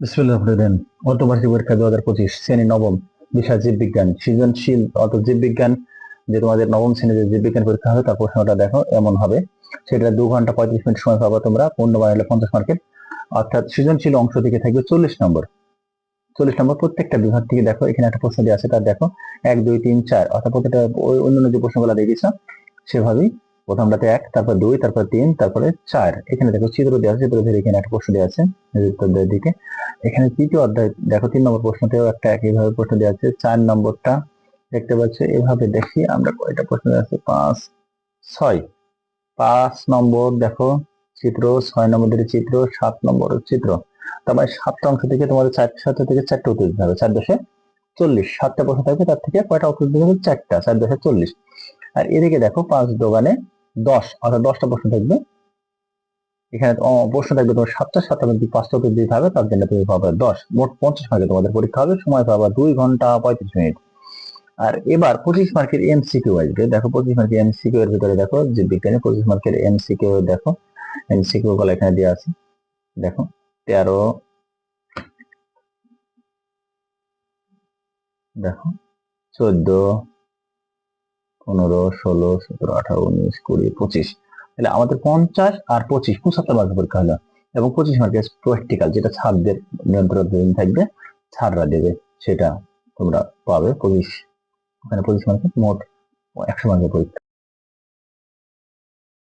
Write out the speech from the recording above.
সৃজনশীল মার্কের অর্থাৎ সৃজনশীল অংশ থেকে থাকবে চল্লিশ নম্বর। চল্লিশ নম্বর প্রত্যেকটা বিভাগ থেকে দেখো, এখানে একটা প্রশ্ন দেওয়া আছে, তার দেখো, এক, দুই, তিন, চার। অর্থাৎ প্রত্যেকটা অন্যান্য যে প্রশ্নগুলো দিয়ে দিয়েছ সেভাবেই প্রথমটাতে এক, তারপর দুই, তারপর তিন, তারপরে চার। এখানে দেখো চিত্র দেওয়া আছে, চিত্র ধরে এখানে একটা প্রশ্ন দেওয়া আছে, উত্তর দিকে। এখানে তৃতীয় অধ্যায়, দেখো তিন নম্বর প্রশ্নতেও একটা একইভাবে প্রশ্ন দেওয়া আছে, চার নম্বরটা দেখতে পাচ্ছ, এভাবে দেখি আমরা কয়টা প্রশ্ন দেওয়া আছে, পাঁচ, ছয়। পাঁচ নম্বর দেখো চিত্র, ছয় নম্বরের চিত্র, সাত নম্বর চিত্র। তারপরে সাতটা অংশ থেকে তোমাদের চার সাতটা থেকে চারটা উত্তর দিতে হবে, চার দশে চল্লিশ। সাতটা প্রশ্ন থাকবে, তার থেকে কয়টা উত্তর দিতে হবে, চারটা, চার দশে চল্লিশ। আর এদিকে দেখো পাঁচ দোকানে দশ, অর্থাৎ দশটা প্রশ্ন থাকবে। এখানে প্রশ্ন থাকবে তোমার সাতটা সাতটা মধ্যে পাঁচটা উত্তর দিতে হবে, তার জন্য তুমি পাবে দশ। মোট পঞ্চাশ মার্কে তোমাদের পরীক্ষা হবে, সময় পাবা দুই ঘণ্টা পঁয়ত্রিশ মিনিট। আর এবার পঁচিশ মার্কের এমসিকিউ আসবে। দেখো পঁচিশ মার্কের এমসিকিউ এর ভিতরে দেখো যে বিজ্ঞানে, পঁচিশ মার্কের এমসিকিউ দেখো এমসিকিউ গুলো এখানে দেওয়া আছে। দেখো, তেরো, দেখো, চোদ্দ পনেরো, ষোলো, সতেরো, আঠারো, উনিশ, কুড়ি, পঁচিশ। তাহলে আমাদের পঞ্চাশ আর পঁচিশ, পঁচাত্তর মার্কের পরীক্ষা হলো এবং পঁচিশ মার্কের প্র্যাকটিক্যাল যেটা ছাড়দের নিয়ন্ত্রণ থাকবে, ছাড়রা দেবে, সেটা তোমরা পাবে, পঁচিশ। ওখানে পঁচিশ মার্কের মোট একশো মার্কের পরীক্ষা।